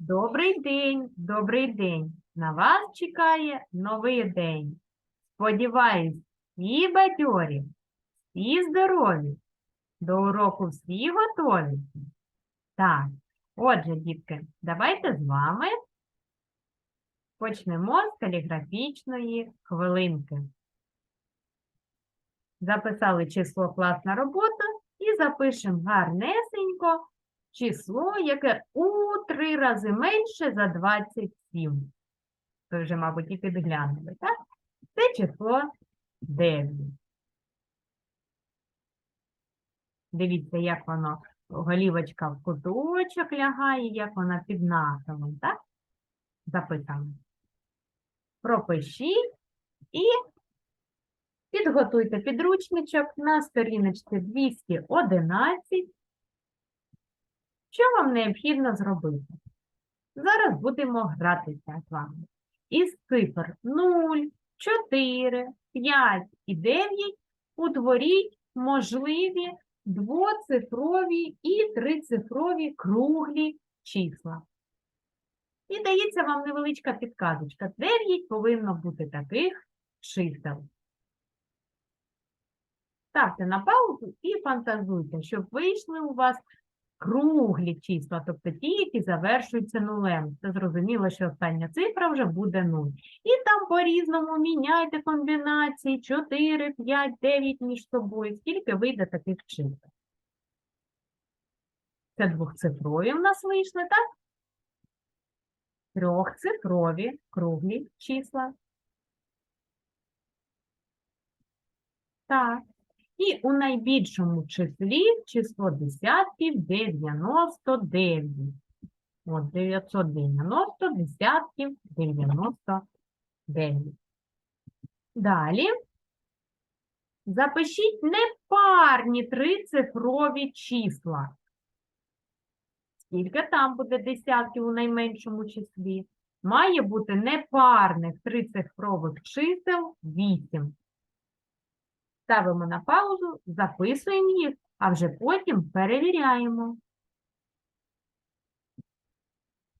Добрий день, добрий день. На вас чекає новий день. Сподіваюсь, всі бадьорі, всі здорові. До уроку всі готові. Так, отже, дітки, давайте з вами почнемо з каліграфічної хвилинки. Записали число класна робота і запишемо гарнесенько число, яке у три рази менше за 27. Ви вже, мабуть, і підглянули, так? Це число 9. Дивіться, як воно, голівочка в куточок лягає, як вона під нахилом, так? Записано. Пропишіть і підготуйте підручничок на сторіночці 211 що вам необхідно зробити? Зараз будемо гратися з вами. Із цифр 0, 4, 5 і 9 утворіть можливі двоцифрові і трицифрові круглі числа. І дається вам невеличка підказочка. 9 повинно бути таких чисел. Ставте на паузу і фантазуйте, щоб вийшли у вас круглі числа, тобто ті, які завершуються нулем. Це зрозуміло, що остання цифра вже буде 0. І там по-різному міняйте комбінації 4, 5, 9 між собою. Скільки вийде таких чисел? Це двохцифрові в нас вийшли, так? Трьохцифрові круглі числа. Так. І у найбільшому числі число десятків 99. От 990 десятків 99. Далі запишіть непарні трицифрові числа. Скільки там буде десятків у найменшому числі? Має бути непарних трицифрових чисел 8. Ставимо на паузу, записуємо їх, а вже потім перевіряємо.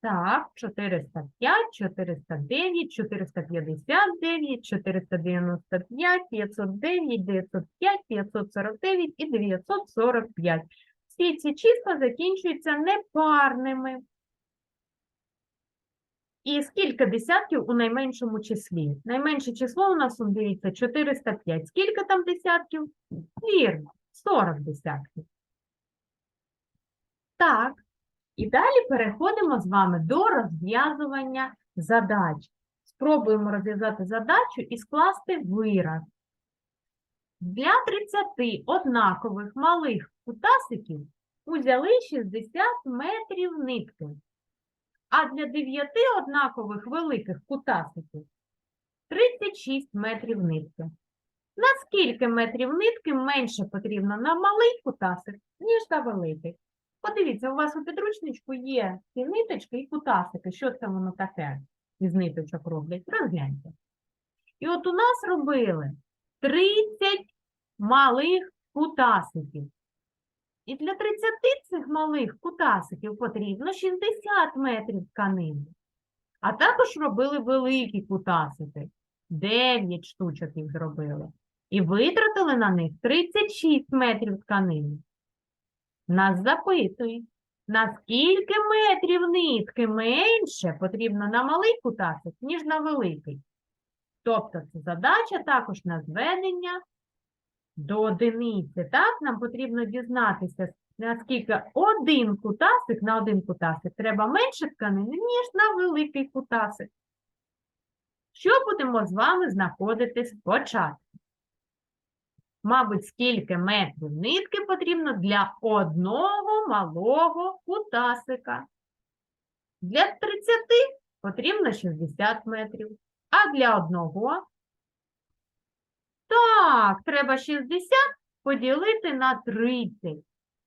Так, 405, 409, 459, 495, 509, 905, 549 і 945. Всі ці числа закінчуються непарними. І скільки десятків у найменшому числі? Найменше число у нас, дивіться, 405. Скільки там десятків? Вірно, 40 десятків. Так, і далі переходимо з вами до розв'язування задач. Спробуємо розв'язати задачу і скласти вираз. Для 30 однакових малих кутасиків узяли 60 метрів нитки а для дев'яти однакових великих кутасиків 36 метрів нитки. На скільки метрів нитки менше потрібно на малий кутасик, ніж на великий? Подивіться, у вас у підручничку є ці ниточки і кутасики. Що це воно таке із ниточок роблять? Розгляньте. І от у нас робили 30 малих кутасиків. І для 30 цих малих кутасиків потрібно 60 метрів тканини. А також робили великі кутасики. 9 штучок їх зробили. І витратили на них 36 метрів тканини. Нас запитують, наскільки метрів нитки менше потрібно на малий кутасик, ніж на великий. Тобто це задача також на зведення до одиниці, так, нам потрібно дізнатися, наскільки один кутасик на один кутасик треба менше тканини, ніж на великий кутасик. Що будемо з вами знаходити спочатку? Мабуть, скільки метрів нитки потрібно для одного малого кутасика. Для 30 потрібно 60 метрів, а для одного так, треба 60 поділити на 30.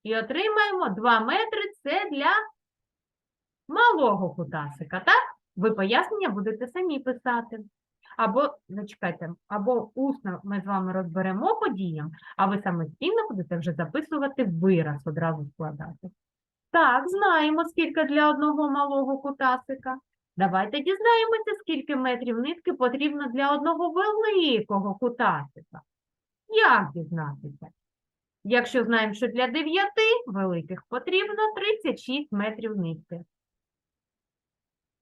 І отримаємо 2 метри це для малого кутасика, так? Ви пояснення будете самі писати. Або, зачекайте, або усно ми з вами розберемо подіям, а ви самостійно будете вже записувати вираз, одразу складати. Так, знаємо, скільки для одного малого кутасика. Давайте дізнаємося, скільки метрів нитки потрібно для одного великого кутасика. Як дізнатися? Якщо знаємо, що для 9 великих потрібно 36 метрів нитки.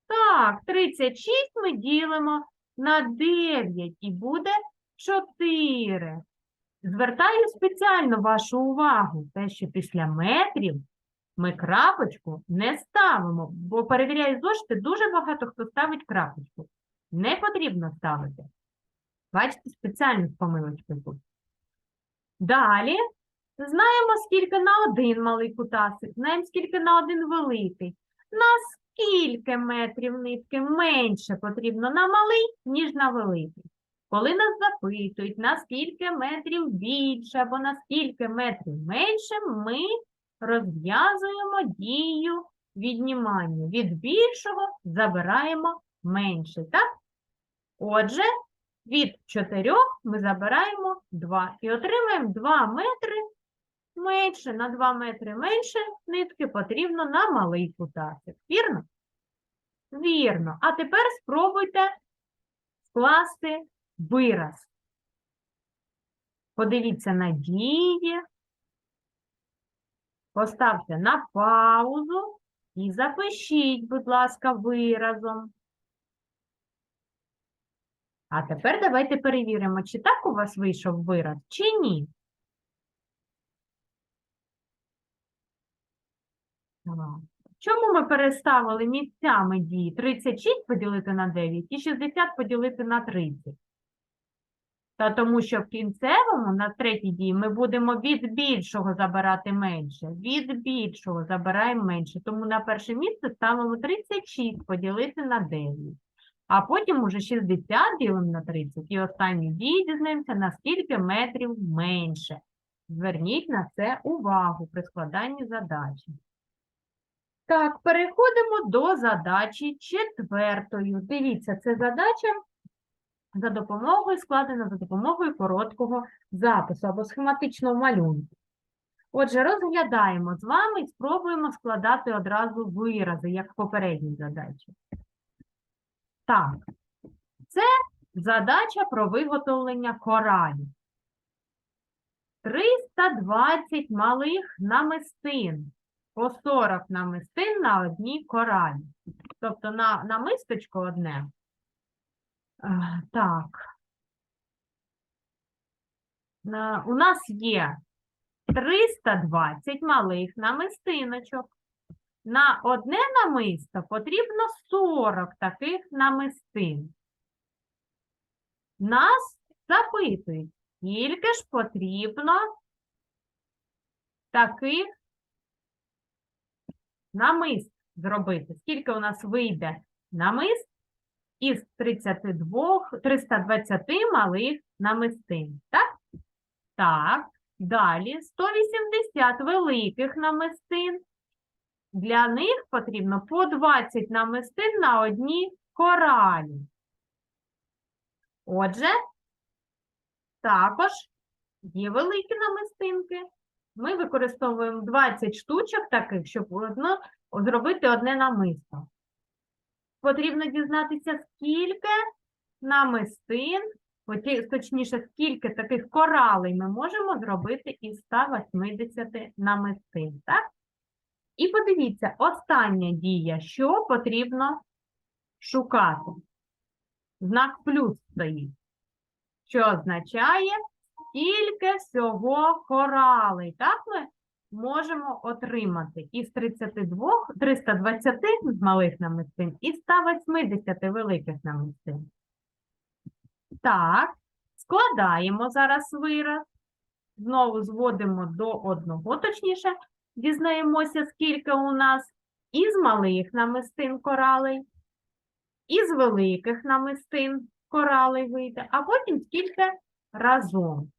Так, 36 ми ділимо на 9 і буде 4. Звертаю спеціально вашу увагу, те, що після метрів ми крапочку не ставимо, бо перевіряю зошити, дуже багато хто ставить крапочку. Не потрібно ставити. Бачите, спеціально з помилочкою тут. Далі знаємо, скільки на один малий кутасик, знаємо, скільки на один великий. На скільки метрів нитки менше потрібно на малий, ніж на великий. Коли нас запитують, на скільки метрів більше або на скільки метрів менше, ми розв'язуємо дію віднімання. Від більшого забираємо менше, так? Отже, від 4 ми забираємо 2 і отримаємо 2 метри менше. На 2 метри менше нитки потрібно на малий кутасик. Вірно? Вірно. А тепер спробуйте скласти вираз. Подивіться на дії, поставте на паузу і запишіть, будь ласка, виразом. А тепер давайте перевіримо, чи так у вас вийшов вираз, чи ні. Чому ми переставили місцями дії 36 поділити на 9 і 60 поділити на 30? Та тому що в кінцевому, на третій дії, ми будемо від більшого забирати менше. Від більшого забираємо менше. Тому на перше місце ставимо 36 поділити на 9. А потім уже 60 ділимо на 30. І останню дію дізнаємося, на скільки метрів менше. Зверніть на це увагу при складанні задачі. Так, переходимо до задачі четвертої. Дивіться, це задача за допомогою, складена за допомогою короткого запису або схематичного малюнку. Отже, розглядаємо з вами і спробуємо складати одразу вирази, як в попередній задачі. Так, це задача про виготовлення коралів. 320 малих намистин по 40 намистин на одній коралі. Тобто на намисточко одне. Е, Так. У нас є 320 малих намистиночок. На одне намисто потрібно 40 таких намистин. Нас запитують, скільки ж потрібно таких намист зробити. Скільки у нас вийде намист із 32, 320 малих намистин? Так? Так. Далі 180 великих намистин. Для них потрібно по 20 намистин на одній коралі. Отже, також є великі намистинки. Ми використовуємо 20 штучок таких, щоб одно, зробити одне намисто. Потрібно дізнатися, скільки намистин, точніше, скільки таких коралей ми можемо зробити із 180 намистин. Так? І подивіться, остання дія, що потрібно шукати. Знак плюс стоїть, що означає, скільки всього коралей. Так ми можемо отримати із 32, 320 з малих намистин і 180 великих намистин. Так, складаємо зараз вираз. Знову зводимо до одного, точніше, дізнаємося, скільки у нас із малих намистин коралей, із великих намистин коралей вийде, а потім скільки разом.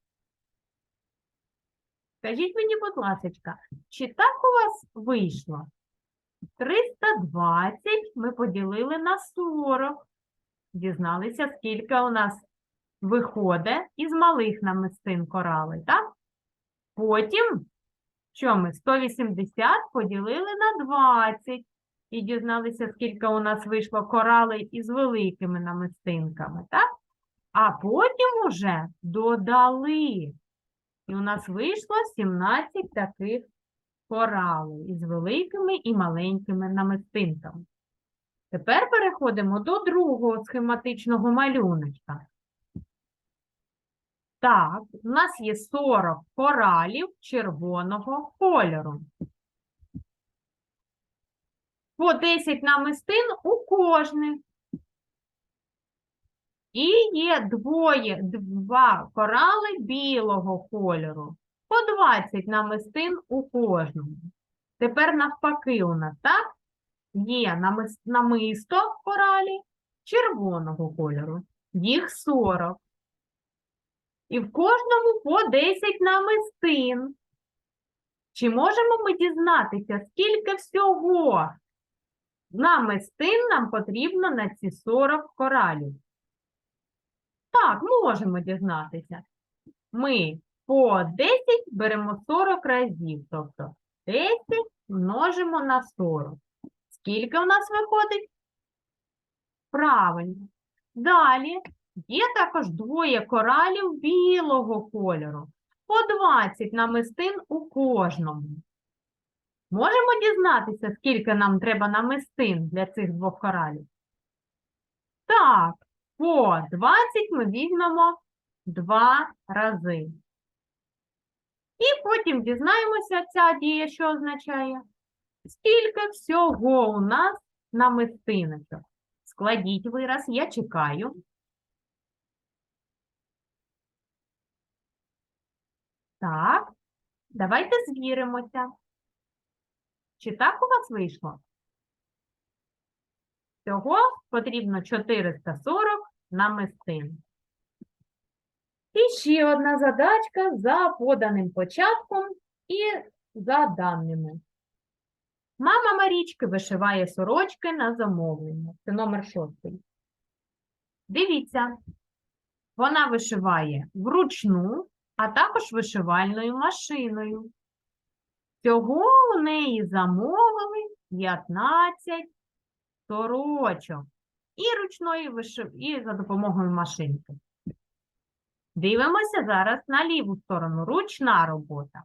Скажіть мені, будь ласка, чи так у вас вийшло? 320 ми поділили на 40. Дізналися, скільки у нас виходить із малих намистин коралей, так? Потім Що ми 180 поділили на 20 і дізналися, скільки у нас вийшло коралей із великими намистинками, так? А потім уже додали. І у нас вийшло 17 таких коралей із великими і маленькими намистинками. Тепер переходимо до другого схематичного малюночка. Так, у нас є 40 коралів червоного кольору. По 10 намистин у кожних. І є двоє, два корали білого кольору. По 20 намистин у кожному. Тепер навпаки у нас, так? Є намис- намисто коралі червоного кольору. Їх 40. І в кожному по 10 намистин. Чи можемо ми дізнатися, скільки всього намистин нам потрібно на ці 40 коралів? Так, можемо дізнатися. Ми по 10 беремо 40 разів, тобто 10 множимо на 40. Скільки у нас виходить? Правильно. Далі є також двоє коралів білого кольору. По 20 намистин у кожному. Можемо дізнатися, скільки нам треба намистин для цих двох коралів? Так, по 20 ми візьмемо два рази. І потім дізнаємося, ця дія, що означає. Скільки всього у нас намистиночок? Складіть вираз, я чекаю. Так, давайте звіримося. Чи так у вас вийшло? Всього потрібно 440 намистин. І ще одна задачка за поданим початком і за даними. Мама Марічки вишиває сорочки на замовлення. Це номер шостий. Дивіться, вона вишиває вручну, а також вишивальною машиною. Всього у неї замовили 15 сорочок і ручної вишив... і за допомогою машинки. Дивимося зараз на ліву сторону. Ручна робота.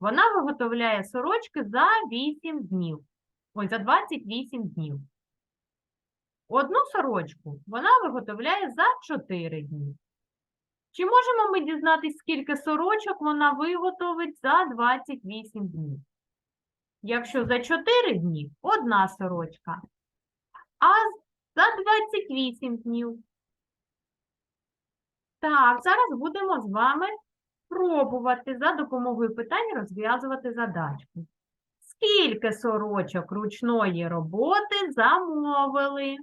Вона виготовляє сорочки за 8 днів. Ой, за 28 днів. Одну сорочку вона виготовляє за 4 дні. Чи можемо ми дізнатися, скільки сорочок вона виготовить за 28 днів? Якщо за 4 дні одна сорочка, а за 28 днів. Так, зараз будемо з вами пробувати за допомогою питань розв'язувати задачку. Скільки сорочок ручної роботи замовили?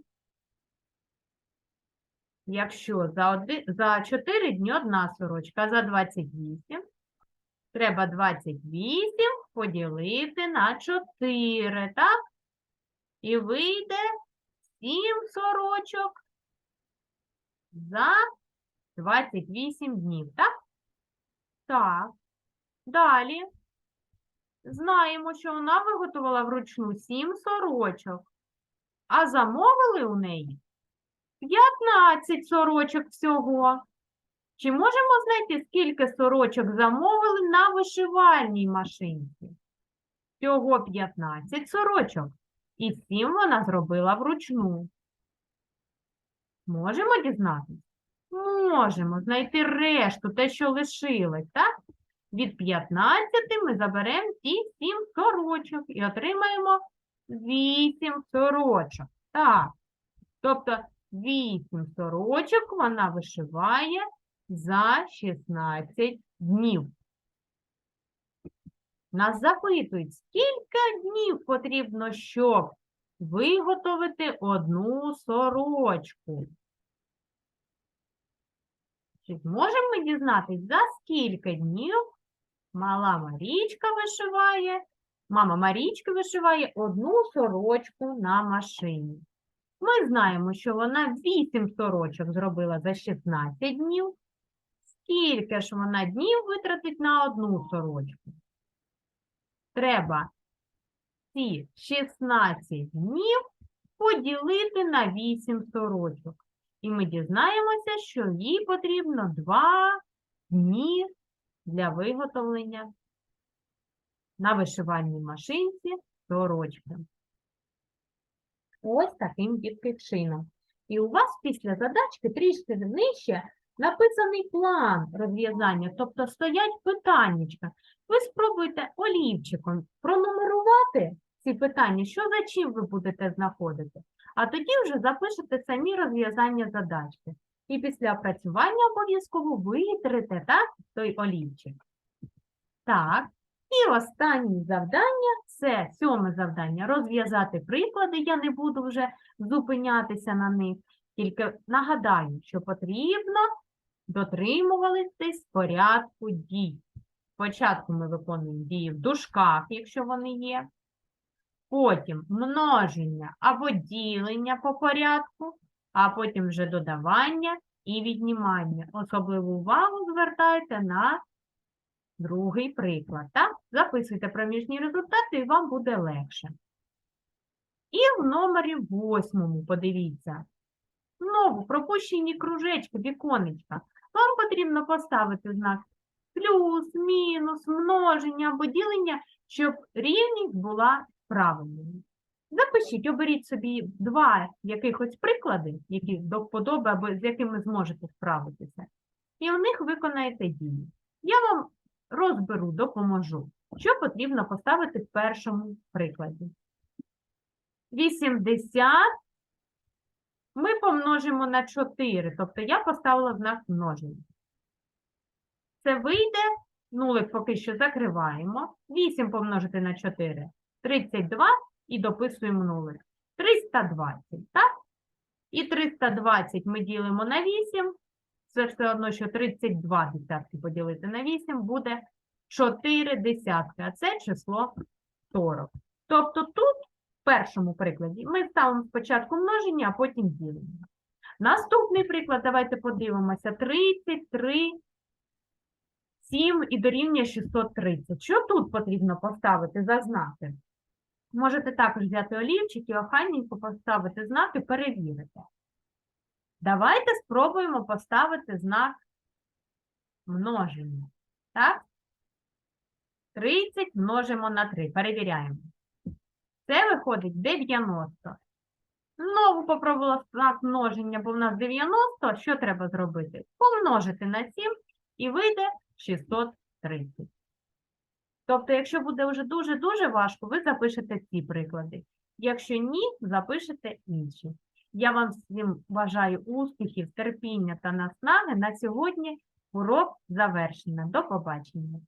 Якщо за, оди, за 4 дні одна сорочка, за 28, треба 28 поділити на 4, так? І вийде 7 сорочок за 28 днів, так? Так. Далі. Знаємо, що вона виготовила вручну 7 сорочок, а замовили у неї 15 сорочок всього. Чи можемо знайти, скільки сорочок замовили на вишивальній машинці? Всього 15 сорочок. І 7 вона зробила вручну. Можемо дізнатися? Можемо знайти решту, те, що лишилось, так? Від 15 ми заберемо ті 7 сорочок і отримаємо 8 сорочок. Так. Тобто 8 сорочок вона вишиває за 16 днів. Нас запитують, скільки днів потрібно, щоб виготовити одну сорочку? Чи зможемо ми дізнатись, за скільки днів мала Марічка вишиває, мама Марічки вишиває одну сорочку на машині? Ми знаємо, що вона 8 сорочок зробила за 16 днів. Скільки ж вона днів витратить на одну сорочку? Треба ці 16 днів поділити на 8 сорочок. І ми дізнаємося, що їй потрібно 2 дні для виготовлення на вишивальній машинці сорочки. Ось таким дітки. І у вас після задачки трішки нижче написаний план розв'язання, тобто стоять питаннячка. Ви спробуйте олівчиком пронумерувати ці питання, що за чим ви будете знаходити, а тоді вже запишете самі розв'язання задачки. І після опрацювання обов'язково витрите так, той олівчик. Так, і останнє завдання це сьоме завдання розв'язати приклади. Я не буду вже зупинятися на них, тільки нагадаю, що потрібно дотримуватись порядку дій. Спочатку ми виконуємо дії в дужках, якщо вони є. Потім множення або ділення по порядку, а потім вже додавання і віднімання. Особливу увагу звертайте на другий приклад. Так? Записуйте проміжні результати, і вам буде легше. І в номері восьмому, подивіться. Знову пропущені кружечки, віконечка. Вам потрібно поставити знак плюс, мінус, множення або ділення, щоб рівність була правильною. Запишіть, оберіть собі два якихось приклади, які до або з якими зможете справитися, і в них виконаєте дії. Я вам розберу, допоможу. Що потрібно поставити в першому прикладі? 80 ми помножимо на 4, тобто я поставила знак множення. Це вийде, нулик поки що закриваємо. 8 помножити на 4 – 32 і дописуємо нулик. 320, так? І 320 ми ділимо на 8. Це все одно, що 32 десятки поділити на 8 буде 4 десятки, а це число 40. Тобто тут, першому прикладі, ми ставимо спочатку множення, а потім ділення. Наступний приклад, давайте подивимося. 33, 7 і дорівнює 630. Що тут потрібно поставити за знаки? Можете також взяти олівчик і охайненько поставити знаки, перевірити. Давайте спробуємо поставити знак множення. Так? 30 множимо на 3. Перевіряємо. Це виходить 90. Знову попробувала знак множення, бо в нас 90. Що треба зробити? Помножити на 7 і вийде 630. Тобто, якщо буде вже дуже-дуже важко, ви запишете ці приклади. Якщо ні, запишете інші. Я вам всім бажаю успіхів, терпіння та наснаги. На сьогодні урок завершено. До побачення.